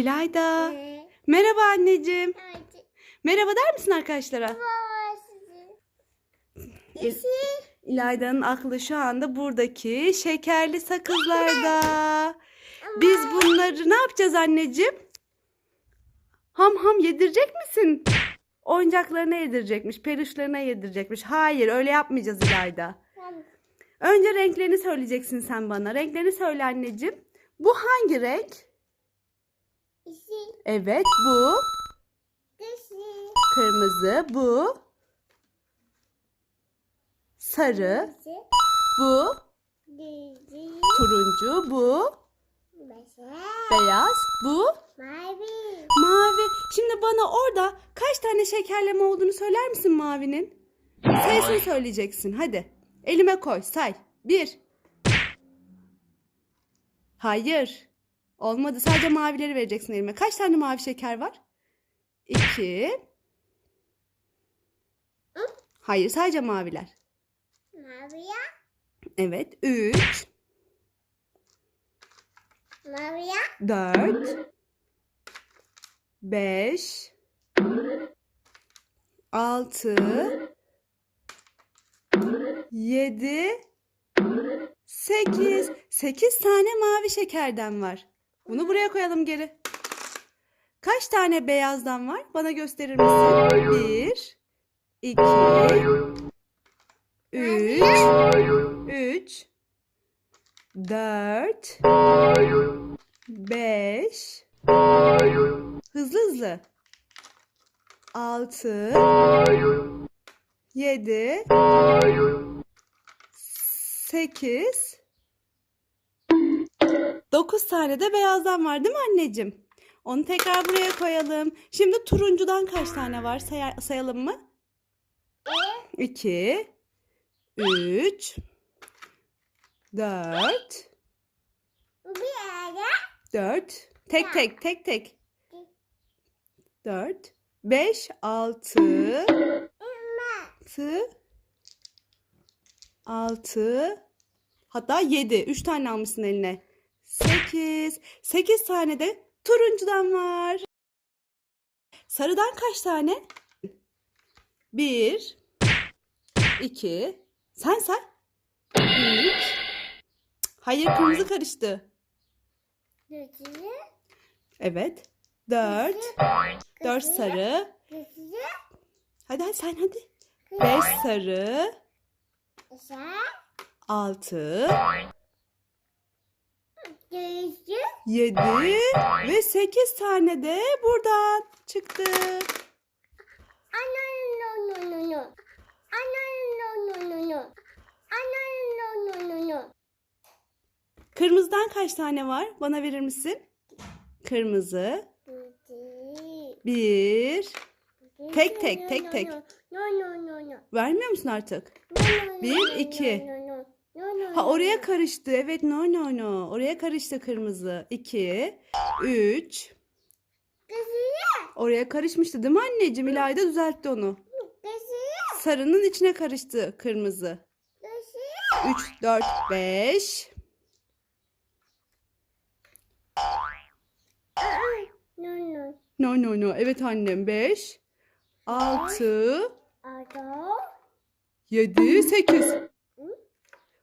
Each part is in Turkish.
İlayda. Ee, Merhaba anneciğim. hadi. Merhaba der misin arkadaşlara? Baba sizin. İl- İşi. İlayda'nın aklı şu anda buradaki şekerli sakızlarda. Biz bunları ne yapacağız anneciğim? Ham ham yedirecek misin? Oyuncaklarına yedirecekmiş, peluşlarına yedirecekmiş. Hayır, öyle yapmayacağız İlayda. Önce renklerini söyleyeceksin sen bana. Renklerini söyle anneciğim. Bu hangi renk? İşi. Evet, bu. Dışı. Kırmızı, bu. Sarı, Dışı. bu. Dışı. Turuncu, bu. Beşe. Beyaz, bu. Mavi. Mavi. Şimdi bana orada kaç tane şekerleme olduğunu söyler misin mavinin? Sayısını söyleyeceksin. Hadi. Elime koy. Say. Bir. Hayır. Olmadı. Sadece mavileri vereceksin elime. Kaç tane mavi şeker var? İki. Hayır. Sadece maviler. Maviye. Evet. Üç. Maviye. Dört. Beş. Altı. Yedi. Sekiz. Sekiz tane mavi şekerden var. Bunu buraya koyalım geri. Kaç tane beyazdan var? Bana gösterir misin? Bir. iki, Üç. Üç. Dört. Beş. Hızlı hızlı. Altı. Yedi. Sekiz. Dokuz tane de beyazdan var değil mi anneciğim? Onu tekrar buraya koyalım. Şimdi turuncudan kaç tane var? Sayar- sayalım mı? İki. Üç. Dört. Bir yere. Dört. Tek tek tek tek. Dört. Beş. Altı. Altı. Altı. Hatta yedi. Üç tane almışsın eline. 8. 8 tane de turuncudan var. Sarıdan kaç tane? 1 2 Sen say. İlk. Hayır kırmızı karıştı. Evet. 4 4 sarı. Hadi hadi sen hadi. 5 sarı. 6 Yedi. Ve sekiz tane de buradan çıktı. Kırmızıdan kaç tane var? Bana verir misin? Kırmızı. Bir. Tek tek, tek tek. Vermiyor musun artık? Bir, iki. Ha oraya karıştı. Evet no no no. Oraya karıştı kırmızı. İki. Üç. Dışı. Oraya karışmıştı değil mi anneciğim? İlayda düzeltti onu. Dışı. Sarının içine karıştı kırmızı. Dışı. 3, 4, 5. No no. No no no. Evet annem 5. 6, Ado. 7, 8.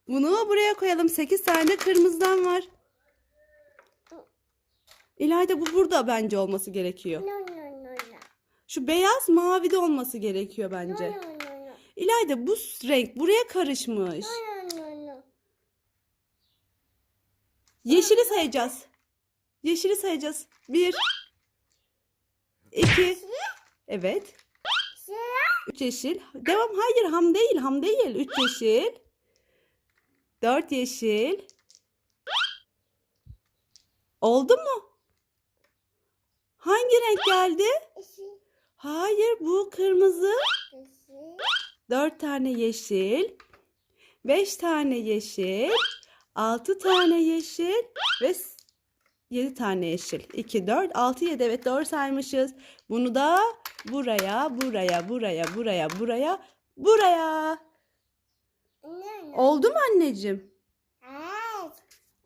Bunu buraya koyalım. 8 tane kırmızıdan var. İlayda bu burada bence olması gerekiyor. Şu beyaz mavi de olması gerekiyor bence. İlayda bu renk buraya karışmış. Yeşili sayacağız. Yeşili sayacağız. 1 2 Evet. Sıra. 3 yeşil. Devam. Hayır ham değil. Ham değil. 3 yeşil. 4 yeşil. Oldu mu? Hangi renk geldi? Hayır bu kırmızı. Dışı. 4 tane yeşil. 5 tane yeşil. 6 tane yeşil. Ve 7 tane yeşil. 2, 4, 6, 7. Evet doğru saymışız. Bunu da buraya, buraya, buraya, buraya, buraya, buraya. Oldu mu anneciğim? Evet.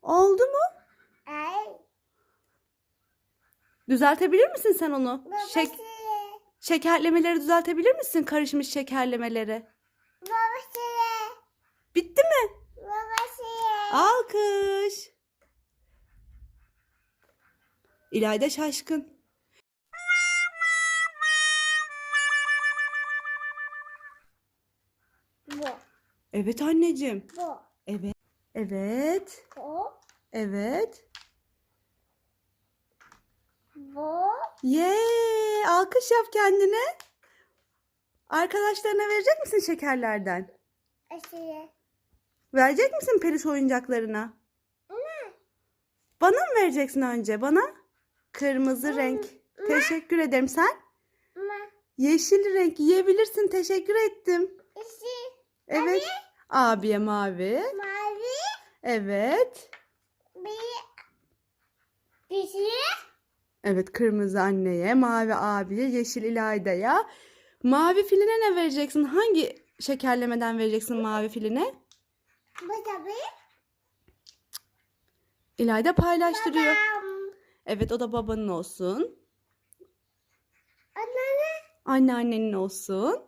Oldu mu? Evet. Düzeltebilir misin sen onu? Babası. Şek şekerlemeleri düzeltebilir misin? Karışmış şekerlemeleri. Babası. Bitti mi? Babası. Alkış. İlayda şaşkın. Evet anneciğim. Bu. Evet. Evet. Bu. Evet. Bu. Yee! Alkış yap kendine. Arkadaşlarına verecek misin şekerlerden? Aşırı. Verecek misin peluş oyuncaklarına? Bana mı vereceksin önce? Bana? Kırmızı renk. Teşekkür ederim. Sen? Ama. Yeşil renk yiyebilirsin. Teşekkür ettim. İşi. Evet. Abiye mavi. Mavi. Evet. Bir. Şey. Evet kırmızı anneye, mavi abiye, yeşil İlayda'ya. Mavi filine ne vereceksin? Hangi şekerlemeden vereceksin mavi filine? Bu tabii. İlayda paylaştırıyor. Bam. Evet o da babanın olsun. Anneanne. Anneannenin olsun.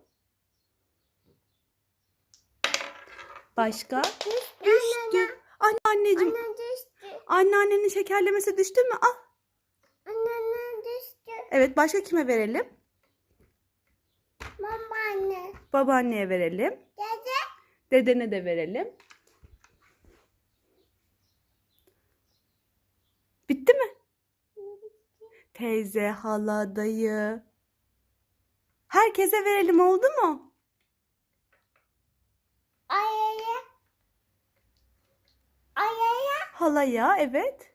Başka? Düştü. Anneanneciğim. Anne düştü. Anneannenin şekerlemesi düştü mü? Al. Anneanne düştü. Evet başka kime verelim? Mama anne. Babaanneye verelim. Dede. Dedene de verelim. Bitti mi? Teyze, hala, dayı. Herkese verelim oldu mu? Halaya evet.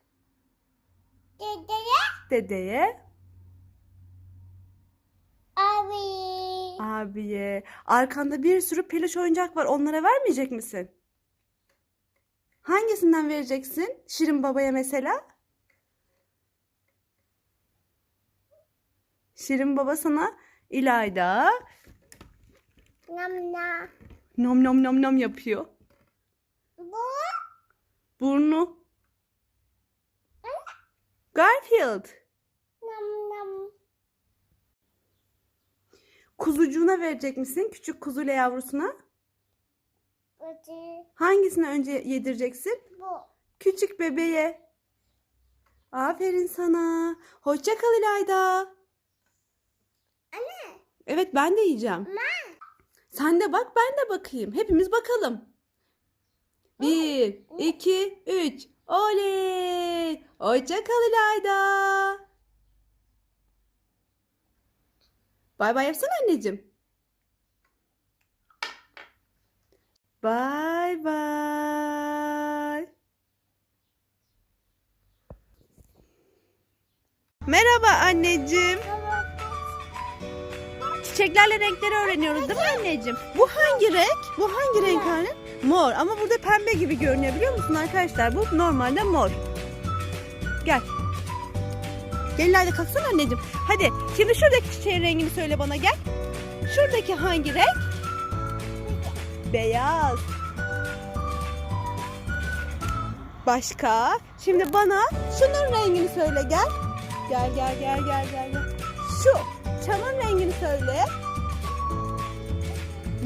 Dedeye. Dedeye, Abi. abiye. Arkanda bir sürü peluş oyuncak var. Onlara vermeyecek misin? Hangisinden vereceksin? Şirin babaya mesela. Şirin baba sana İlayda Nam nam. nom nom nom nom yapıyor. Bu. Burnu. Garfield. Nam nam. Kuzucuğuna verecek misin? Küçük kuzuyla yavrusuna. Bıcı. Hangisini önce yedireceksin? Bu. Küçük bebeğe. Aferin sana. Hoşça kal İlayda. Anne. Evet ben de yiyeceğim. Ma. Sen de bak ben de bakayım. Hepimiz bakalım. Bir, iki, üç. Oley. Hoşça kal İlayda. Bay bay yapsana anneciğim. Bay bay. Merhaba anneciğim. Çiçeklerle renkleri öğreniyoruz değil mi anneciğim? Bu hangi renk? Bu hangi renk anne? Mor ama burada pembe gibi görünüyor biliyor musun arkadaşlar? Bu normalde mor. Gel. Gel İlayda kalksana anneciğim. Hadi şimdi şuradaki çiçeğin rengini söyle bana gel. Şuradaki hangi renk? Beyaz. Başka? Şimdi bana şunun rengini söyle gel. Gel gel gel gel gel. gel. Şu çamın rengini söyle.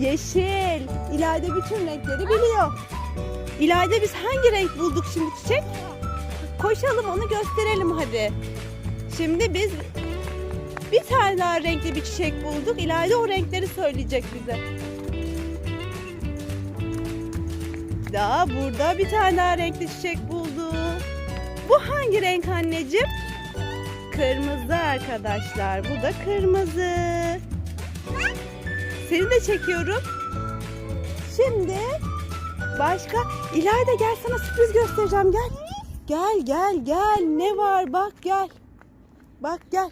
Yeşil. İlayda bütün renkleri biliyor. İlayda biz hangi renk bulduk şimdi çiçek? Koşalım onu gösterelim hadi. Şimdi biz bir tane daha renkli bir çiçek bulduk. İlayda o renkleri söyleyecek bize. Daha burada bir tane daha renkli çiçek buldu. Bu hangi renk anneciğim? Kırmızı arkadaşlar. Bu da kırmızı. Seni de çekiyorum. Şimdi başka İlayda gel sana sürpriz göstereceğim gel. Gel gel gel ne var bak gel. Bak gel.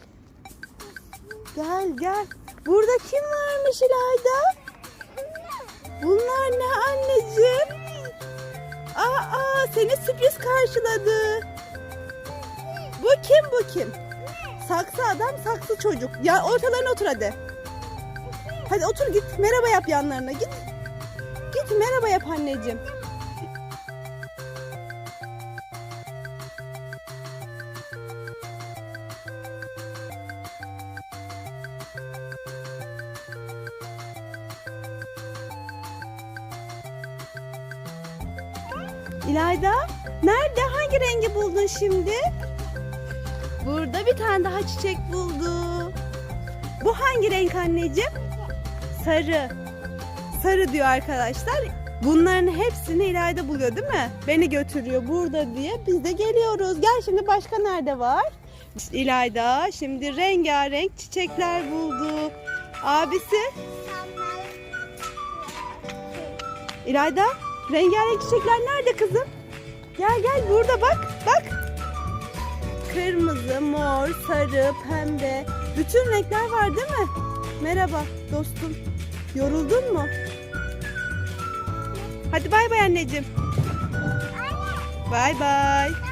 Gel gel. Burada kim varmış İlayda? Bunlar ne anneciğim? Aa seni sürpriz karşıladı. Bu kim bu kim? Saksı adam saksı çocuk. Ya ortalarına otur hadi. Hadi otur git merhaba yap yanlarına git. Git merhaba yap anneciğim. İlayda, nerede hangi rengi buldun şimdi? Burada bir tane daha çiçek buldu. Bu hangi renk anneciğim? Sarı. Sarı diyor arkadaşlar. Bunların hepsini İlayda buluyor değil mi? Beni götürüyor burada diye biz de geliyoruz. Gel şimdi başka nerede var? İlayda şimdi rengarenk çiçekler buldu. Abisi İlayda rengarenk çiçekler nerede kızım? Gel gel burada bak bak. Kırmızı, mor, sarı, pembe. Bütün renkler var değil mi? Merhaba dostum. Yoruldun mu? Hadi bay bay anneciğim. Bay bay.